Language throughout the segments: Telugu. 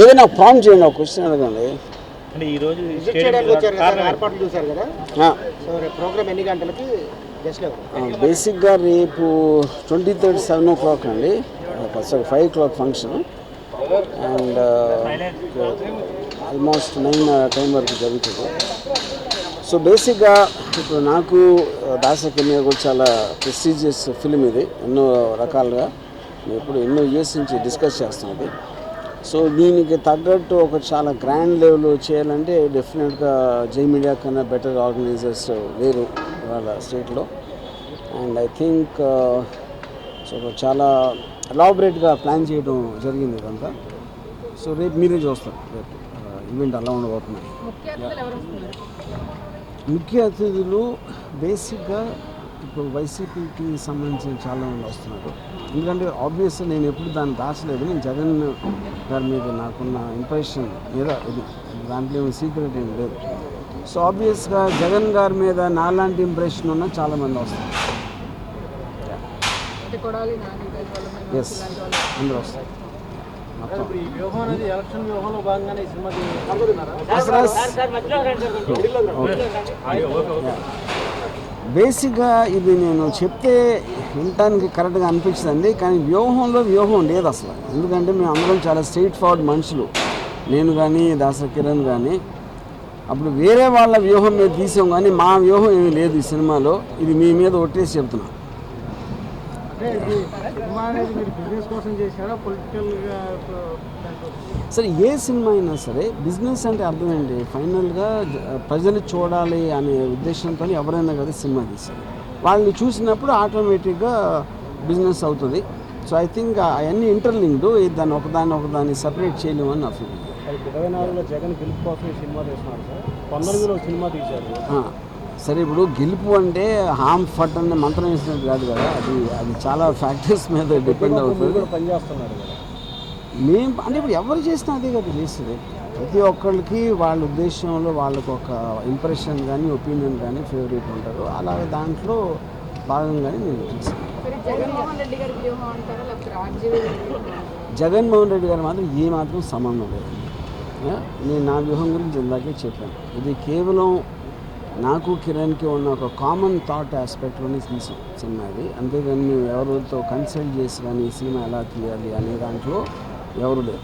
ఏదైనా ఫామ్ చేయండి ఒక క్వశ్చన్ అడగండి. బేసిక్గా రేపు twenty third seven o'clock అండి. Sorry five o'clock function and almost nine time వరకు జరుగుతుంది. సో బేసిక్గా ఇప్పుడు నాకు దాసకన్య కూడా చాలా ప్రెస్టీజియస్ ఫిలిం ఇది. ఎన్నో రకాలుగా. ఇప్పుడు ఎన్నో ఇయర్స్ నుంచి డిస్కస్ చేస్తున్నది సో దీనికి తగ్గట్టు ఒక చాలా గ్రాండ్ లెవెల్ చేయాలంటే డెఫినెట్గా జై మీడియా కన్నా బెటర్ ఆర్గనైజర్స్ లేరు వాళ్ళ స్టేట్లో అండ్ ఐ థింక్ సో చాలా ఎలాబరేట్గా ప్లాన్ చేయడం జరిగింది ఇదంతా. సో రేపు మీరే చూస్తారు. రేపు uh, ఈవెంట్ అలా ఉండబోతున్నాయి ముఖ్య అతిథులు బేసిక్గా ఇప్పుడు వైసీపీకి సంబంధించిన చాలా మంది వస్తున్నారు. ఎందుకంటే ఆబ్వియస్గా నేను ఎప్పుడు దాన్ని దాచలేదు. నేను జగన్ గారి మీద నాకున్న ఇంప్రెషన్ మీద ఇది. దాంట్లో ఏమి సీక్రెట్ ఏం లేదు. సో ఆబ్వియస్గా జగన్ గారి మీద నాలాంటి ఇంప్రెషన్ ఉన్న చాలామంది వస్తారు ఎస్ అందరూ వస్తారు. బేసిక్గా ఇది నేను చెప్తే వినటానికి కరెక్ట్గా అనిపించిందండి కానీ వ్యూహంలో వ్యూహం లేదు అసలు. ఎందుకంటే మేము అందరం చాలా స్ట్రైట్ ఫార్వర్డ్ మనుషులు. నేను కానీ దాసర కిరణ్ కానీ అప్పుడు వేరే వాళ్ళ వ్యూహం మీద తీసాం కానీ మా వ్యూహం ఏమీ లేదు ఈ సినిమాలో. ఇది మీ మీద ఒట్టేసి చెప్తున్నాను అంటే ఇది సినిమా అనేది మీరు బిజినెస్ కోసం చేశారా పొలిటికల్గా సరే ఏ సినిమా అయినా సరే బిజినెస్ అంటే అర్థం ఏంటి ఫైనల్గా ప్రజలు చూడాలి అనే ఉద్దేశంతో ఎవరైనా కదా సినిమా తీస్తారు వాళ్ళని చూసినప్పుడు ఆటోమేటిక్గా బిజినెస్ అవుతుంది. సో ఐ థింక్ అవన్నీ ఇంటర్లింక్డ్ దాన్ని ఒకదాన్ని ఒకదాన్ని సపరేట్ చేయలేము అని నా ఫీలింగ్ ఇరవై నాలుగులో జగన్ గెలుపు కోసం సినిమా తీస్తున్నారు సార్. పంతొమ్మిదిలో సినిమా తీశారు. ఆ, సరే ఇప్పుడు గెలుపు అంటే హామ్ ఫట్ అనే మంత్రం వేసినట్టు కాదు కదా. అది అది చాలా ఫ్యాక్టర్స్ మీద డిపెండ్ అవుతుంది. పనిచేస్తున్నారు కదా. మేము అంటే ఇప్పుడు ఎవరు చేసినా అదే కదా చేస్తుంది ప్రతి ఒక్కళ్ళకి వాళ్ళ ఉద్దేశంలో వాళ్ళకు ఒక ఇంప్రెషన్ కానీ ఒపీనియన్ కానీ ఫేవరెట్ ఉంటారు. అలాగే దాంట్లో భాగంగానే నేను చేశాను జగన్మోహన్ రెడ్డి గారి మాత్రం ఏ మాత్రం సంబంధం లేదు. నేను నా వ్యూహం గురించి ఇందాకే చెప్పాను. ఇది కేవలం నాకు కిరణ్కి ఉన్న ఒక కామన్ థాట్ ఆస్పెక్ట్లోనే తీసాం సినిమా ఇది. అంతేగాని మేము ఎవరితో కన్సల్ట్ చేసి కానీ ఈ సినిమా ఎలా తీయాలి అనే దాంట్లో ఎవరు లేరు.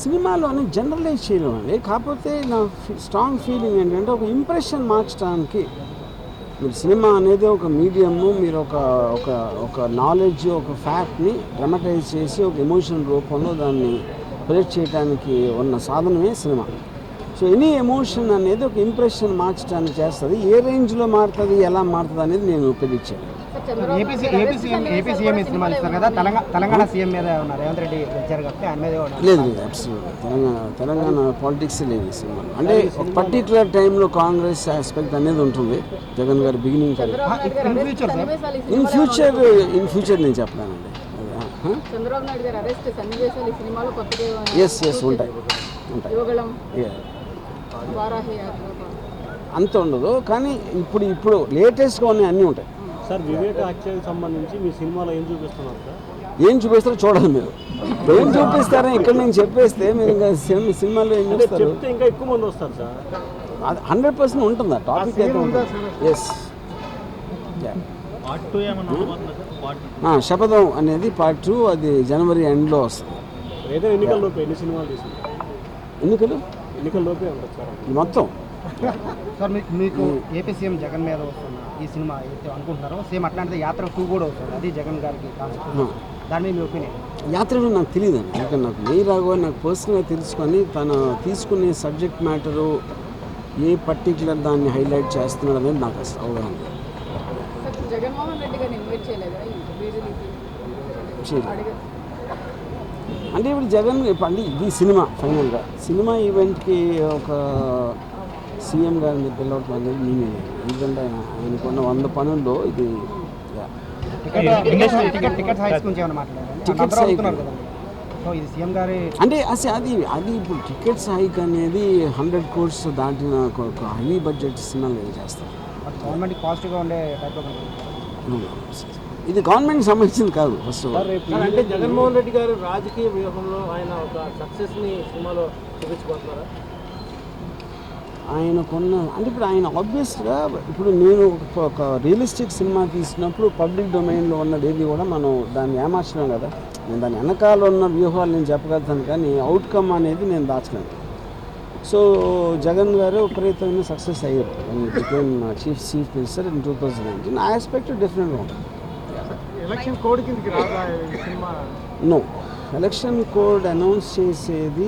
సినిమాలోని జనరలైజ్ చేయలేమండి. కాకపోతే నా స్ట్రాంగ్ ఫీలింగ్ ఏంటంటే ఒక ఇంప్రెషన్ మార్చడానికి మీరు సినిమా అనేది ఒక మీడియము మీరు ఒక ఒక ఒక నాలెడ్జ్ ఒక ఫ్యాక్ట్ని డ్రమటైజ్ చేసి ఒక ఎమోషన్ రూపంలో దాన్ని ప్రొజెక్ట్ చేయడానికి ఉన్న సాధనమే సినిమా. సో ఎనీ ఎమోషన్ అనేది ఒక ఇంప్రెషన్ మార్చడానికి చేస్తుంది. ఏ రేంజ్లో మారుతుంది ఎలా మారుతుంది అనేది నేను ఉన్నారు. లేదు తెలంగాణ తెలంగాణ పాలిటిక్స్ లేదు సినిమా. అంటే ఒక పర్టికులర్ టైంలో కాంగ్రెస్ ఆస్పెక్ట్ అనేది ఉంటుంది. Jagan garu beginning in future in future నేను చెప్పలేనండి. చంద్రబాబు నాయుడు గారు అరెస్ట్ సన్నివేశాలు ఈ సినిమాలో కొత్తగా ఎస్ ఎస్ ఉంటాయి ఉంటాయి. యువగళం. వారాహి అంత ఉండదు కానీ ఇప్పుడు ఇప్పుడు లేటెస్ట్గా ఉన్నాయి అన్నీ ఉంటాయి. సార్ వివేక హత్యకు సంబంధించి మీ సినిమాలో ఏం చూపిస్తున్నారు సార్? ఏం చూపిస్తారో చూడాలి మీరు. ఏం చూపిస్తారో ఇక్కడ నేను చెప్పేస్తే మీరు ఇంకా సినిమా సినిమాలో ఏం చూస్తారు? చెప్తే ఇంకా ఎక్కువ మంది వస్తారు సార్. అది హండ్రెడ్ పర్సెంట్ ఉంటుంది ఆ టాపిక్ అయితే ఉంటుంది. ఎస్ పార్ట్ టూ ఏమన్నా శపథం అనేది పార్ట్ టూ అది జనవరి ఎండ్లో వస్తుంది. ఏదో ఎన్నికల మొత్తం. సార్ మీకు మీకు ఏపీ సీఎం జగన్ మీద వస్తున్న ఈ సినిమా ఏదైతే అనుకుంటున్నారో సేమ్ అట్లాంటిది యాత్ర టూ కూడా వస్తుంది. అది జగన్ గారికి కాన్సెప్ట్. దాని మీద మీ ఒపీనియన్? యాత్రలో నాకు తెలియదు అండి ఇంకా నాకు నెయ్యి రాఘవ నాకు పర్సనల్గా తెలుసుకొని తను తీసుకునే సబ్జెక్ట్ మ్యాటరు ఏ పర్టికులర్ దాన్ని హైలైట్ చేస్తున్నాడు అనేది నాకు అసలు అవగాహన లేదు. సార్ జగన్మోహన్ రెడ్డి గారిని ఇన్వైట్ చేయలేదా ఈ రీరిలీజ్ చేయలేదు. అంటే ఇప్పుడు జగన్ అంటే ఇది సినిమా ఫైనల్గా. సినిమా ఈవెంట్కి ఒక సీఎం గారిని పిలవటం అనేది నేనే ఎందుకంటే ఆయన ఆయనకున్న వంద పనుల్లో ఇది. టికెట్ టికెట్ టికెట్ అంటే అసలు అది అది ఇప్పుడు టికెట్స్ హైక్ అనేది హండ్రెడ్ కోర్స్ దాటిన ఒక హై బడ్జెట్ సినిమాలు ఏం చేస్తారు? గవర్నమెంట్కి పాజిటివ్గా ఉండే కనిపిస్తుంది ఇది గవర్నమెంట్ సంబంధించింది కాదు ఫస్ట్ ఆఫ్ ఆల్ సార్, అంటే జగన్మోహన్ రెడ్డి గారు రాజకీయ వ్యూహంలో ఆయన ఒక సక్సెస్ని సినిమాలో చూపించుకుంటున్నారా? ఆయనకున్న అంటే ఇప్పుడు ఆయన ఆబ్వియస్గా ఇప్పుడు నేను ఒక- రియలిస్టిక్ సినిమా తీసినప్పుడు పబ్లిక్ డొమైన్లో ఉన్నది ఏది కూడా మనం దాన్ని ఏమార్చలేం కదా. నేను దాని వెనకాల ఉన్న వ్యూహాలు నేను చెప్పగలుగుతాను కానీ అవుట్కమ్ అనేది నేను దాచలేను. సో జగన్ గారు విపరీతమైన సక్సెస్ అయ్యారు. Chief chief minister in two thousand nineteen ఆ ఆస్పెక్ట్ డిఫరెంట్గా ఉంటుంది ఎలక్షన్ కోడ్ కిందకి cinema? No election code announce చేసేది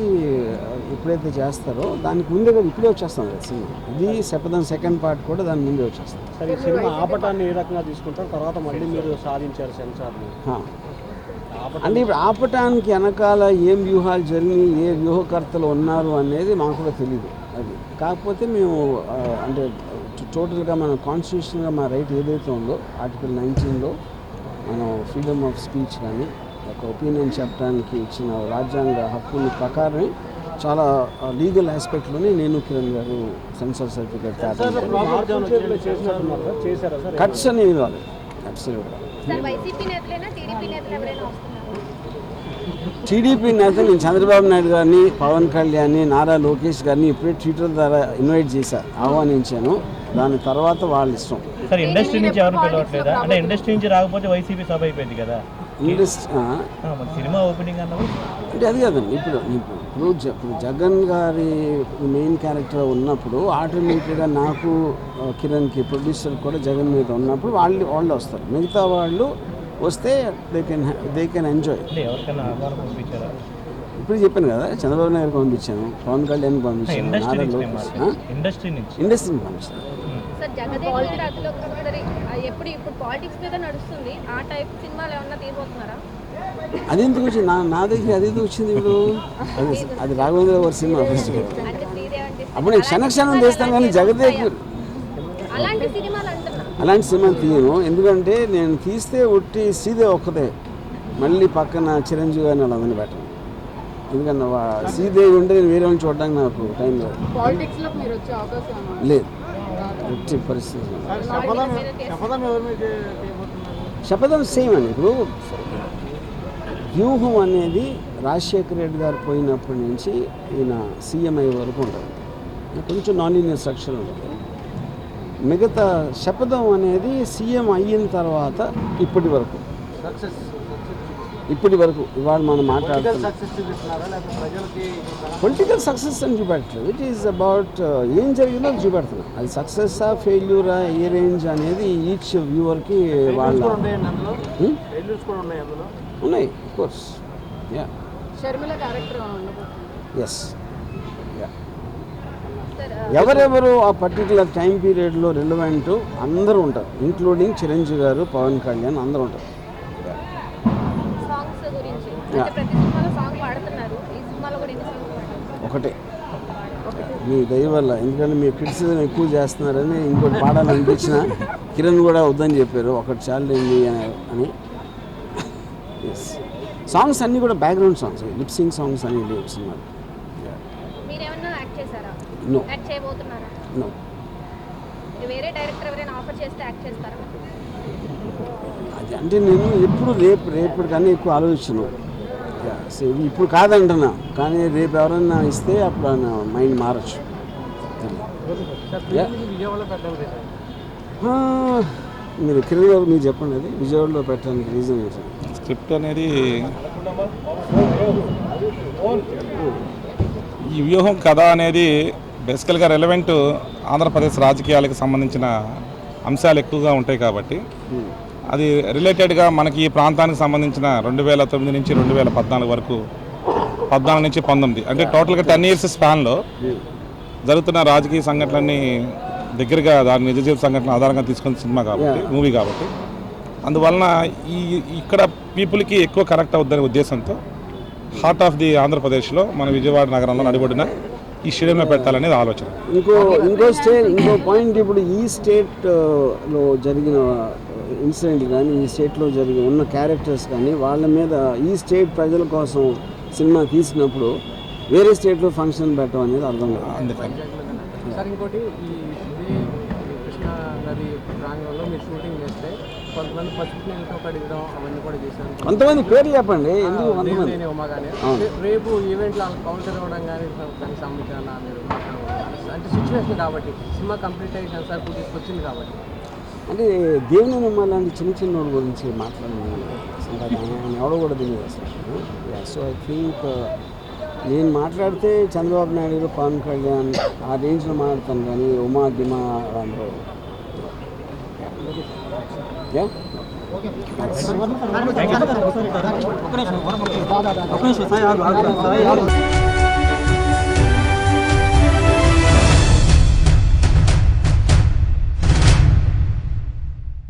ఎప్పుడైతే చేస్తారో దానికి ముందే కదా ఇప్పుడే వచ్చేస్తాం కదా సినిమా. ఇది శపథం సెకండ్ పార్ట్ కూడా దాని ముందే వచ్చేస్తాం. సరే సినిమా ఆపటాన్ని ఏ రకంగా తీసుకుంటారు? తర్వాత మళ్ళీ మీరు సాధించారు సెన్సార్ని. హా. అంటే ఇప్పుడు ఆపటానికి వెనకాల ఏం వ్యూహాలు జరిగినాయి ఏ వ్యూహకర్తలు ఉన్నారు అనేది మాకు కూడా తెలియదు అది. కాకపోతే మేము అంటే టోటల్గా మన కాన్స్టిట్యూషన్గా మా రైట్ ఏదైతే ఉందో ఆర్టికల్ నైన్టీన్లో మనం ఫ్రీడమ్ ఆఫ్ స్పీచ్ కానీ ఒక ఒపీనియన్ చెప్పడానికి ఇచ్చిన రాజ్యాంగ హక్కుల ప్రకారమే చాలా లీగల్ ఆస్పెక్ట్లోనే నేను కిరణ్ గారు సెన్సార్ సర్టిఫికేట్ కట్స్ అనేవి కాదు అబ్సల్యూట్గా టీడీపీ నేత నేను చంద్రబాబు నాయుడు గారిని పవన్ కళ్యాణ్ని నారా లోకేష్ గారిని ఇప్పుడే ట్విట్టర్ ద్వారా ఇన్వైట్ చేశాను ఆహ్వానించాను. దాని తర్వాత వాళ్ళ ఇష్టం. సార్ ఇండస్ట్రీ నుంచి ఎవరు పిలవట్లేదా? అంటే ఇండస్ట్రీ నుంచి రాకపోతే వైసీపీ సభ అయిపోయింది కదా. ఇండస్ట్రీ సినిమా ఓపెనింగ్ అన్నప్పుడు? అంటే అది కాదండి ఇప్పుడు ఇప్పుడు ఇప్పుడు జగన్ గారి మెయిన్ క్యారెక్టర్ ఉన్నప్పుడు ఆటోమేటిక్గా నాకు కిరణ్కి ప్రొడ్యూసర్ కూడా జగన్ మీద ఉన్నప్పుడు వాళ్ళు వాళ్ళు వస్తారు. మిగతా వాళ్ళు వస్తే they can they can enjoy ఇప్పుడు చెప్పాను కదా చంద్రబాబు నాయుడుకి పంపించాను పవన్ కళ్యాణ్కి పంపించాను ఇండస్ట్రీ నుంచి పంపించాను ఎప్పుడు ఇప్పుడు పాలిటిక్స్ మీద నడుస్తుంది ఆ టైప్ సినిమాలు ఏమన్నా తీయబోతున్నారా? అది ఎందుకు వచ్చింది? నా నా దగ్గర అది ఎందుకు వచ్చింది ఇప్పుడు? అది అది రాఘవేంద్ర గారి సినిమా అంటే అప్పుడు నేను క్షణ క్షణం చేస్తాను కానీ జగదేవ్ అలాంటి సినిమాలు అంటున్నా. అలాంటి సినిమా తీయను. ఎందుకంటే నేను తీస్తే ఒట్టి శ్రీదేవి ఒక్కదే మళ్ళీ పక్కన చిరంజీవి గారిని వాళ్ళందరినీ పెట్టను. ఎందుకంటే వా- శ్రీదేవి ఉంటే నేను వేరే వాళ్ళని చూడడానికి నాకు టైం లేదు. పాలిటిక్స్లో మీరు వచ్చే అవకాశం ఏమన్నా? లేదు. ఎట్టి పరిస్థితి. శపథం సేమ్ అండి. ఇప్పుడు వ్యూహం అనేది రాజశేఖర రెడ్డి గారు పోయినప్పటి నుంచి ఈయన సీఎం అయ్యే వరకు ఉంటుంది. కొంచెం నాన్ లీనియర్ స్ట్రక్చర్ ఉంటుంది. మిగతా శపథం అనేది సీఎం అయిన తర్వాత ఇప్పటి వరకు. సక్సెస్ ఇప్పటి వరకు ఇవాళ మనం మాట్లాడుతున్నాం. పొలిటికల్ సక్సెస్ అని చూపెట్టలేదు. ఇట్ ఈస్ అబౌట్ ఏం జరిగిందో అది చూపెడుతున్నాం. అది సక్సెస్సా ఫెయిల్యూరా ఏ రేంజ్ అనేది ఈచ్ వ్యూవర్కి వాళ్ళ ఉన్నాయి కోర్స్ యా ఎస్ ఎవరెవరు ఆ పర్టికులర్ టైం పీరియడ్లో రిలవెంట్ అందరూ ఉంటారు. ఇంక్లూడింగ్ చిరంజీవి గారు పవన్ కళ్యాణ్ అందరూ ఉంటారు. ఒకటే. మీ దయ వల్ల. ఎందుకంటే మీరు క్రిటిసిజం ఎక్కువ చేస్తున్నారని ఇంకోటి పాడాలనిపించిన కిరణ్ కూడా వద్దని చెప్పారు. ఒకటి చాలండి అని సాంగ్స్ అన్నీ కూడా బ్యాక్గ్రౌండ్ సాంగ్స్ లిప్సింగ్ సాంగ్స్ అని లేవు సినిమా మీరేమన్నా యాక్ట్ చేశారా? నో నో వేరే డైరెక్టర్ ఎవరైనా ఆఫర్ చేస్తే యాక్ట్ చేస్తారా? అది అంటే నేను ఎప్పుడు రేపు రేపటి కన్నా ఎక్కువ ఇది ఇప్పుడు కాదంటున్నా. కానీ రేపు ఎవరన్నా ఇస్తే అప్పుడు మైండ్ మారచ్చు. మీరు కిరణ్ గారు మీరు చెప్పండి అది. విజయవాడలో పెట్టడానికి రీజన్ ఏంటి? స్క్రిప్ట్ అనేది ఈ వ్యూహం కథ అనేది బేసికల్గా రెలవెంట్ ఆంధ్రప్రదేశ్ రాజకీయాలకు సంబంధించిన అంశాలు ఎక్కువగా ఉంటాయి కాబట్టి అది రిలేటెడ్గా మనకి ఈ ప్రాంతానికి సంబంధించిన రెండు వేల తొమ్మిది నుంచి రెండు వేల పద్నాలుగు వరకు పద్నాలుగు నుంచి పంతొమ్మిది. అంటే టోటల్గా టెన్ ఇయర్స్ స్పాన్లో జరుగుతున్న రాజకీయ సంఘటనలన్నీ దగ్గరగా దాని నిజ జీవిత సంఘటన ఆధారంగా తీసుకున్న సినిమా కాబట్టి మూవీ కాబట్టి. అందువలన ఈ ఇక్కడ పీపుల్కి ఎక్కువ కనెక్ట్ అవుద్దనే ఉద్దేశంతో హార్ట్ ఆఫ్ ది ఆంధ్రప్రదేశ్లో మన విజయవాడ నగరంలో నడిబడిన ఈ స్టేడియంలో పెట్టాలనేది ఆలోచన. ఇంకో ఇంకో స్టేట్ ఇంకో పాయింట్ ఇప్పుడు ఈ స్టేట్ ఆ, లో జరిగిన ఇన్సిడెంట్ కానీ ఈ స్టేట్లో జరిగిన ఉన్న క్యారెక్టర్స్ కానీ వాళ్ళ మీద ఈ స్టేట్ ప్రజల కోసం సినిమా తీసినప్పుడు వేరే స్టేట్లో ఫంక్షన్ పెట్టడం అనేది అర్థం కాదు. అందుకని. సార్ ఇంకోటి కృష్ణా నది ప్రాంగణంలో మీరు షూటింగ్ చేస్తే కొంతమంది పసుపు నీళ్ళతో కడిగడం అవన్నీ కూడా చేశారు. కొంతమంది పేర్లు చెప్పండి ఎందుకు కొంతమంది. రేపు ఈవెంట్లో కౌంటర్ ఇవ్వడం కానీ దానికి సంబంధించిన మీరు? అంటే సిచ్యువేషన్ కాబట్టి సినిమా కంప్లీట్ అయ్యి సార్ తీసుకొచ్చింది కాబట్టి. అంటే దేవుని నమ్మాలంటే చిన్న చిన్న వాళ్ళ గురించి ఆయన ఎవడో కూడా తెలియదు అసలు సో ఐ థింక్ నేను మాట్లాడితే చంద్రబాబు నాయుడు పవన్ కళ్యాణ్ ఆ రేంజ్లో మాట్లాడతాను కానీ ఉమా గిమా అందరూ Yeah? ఒక్క నిమిషం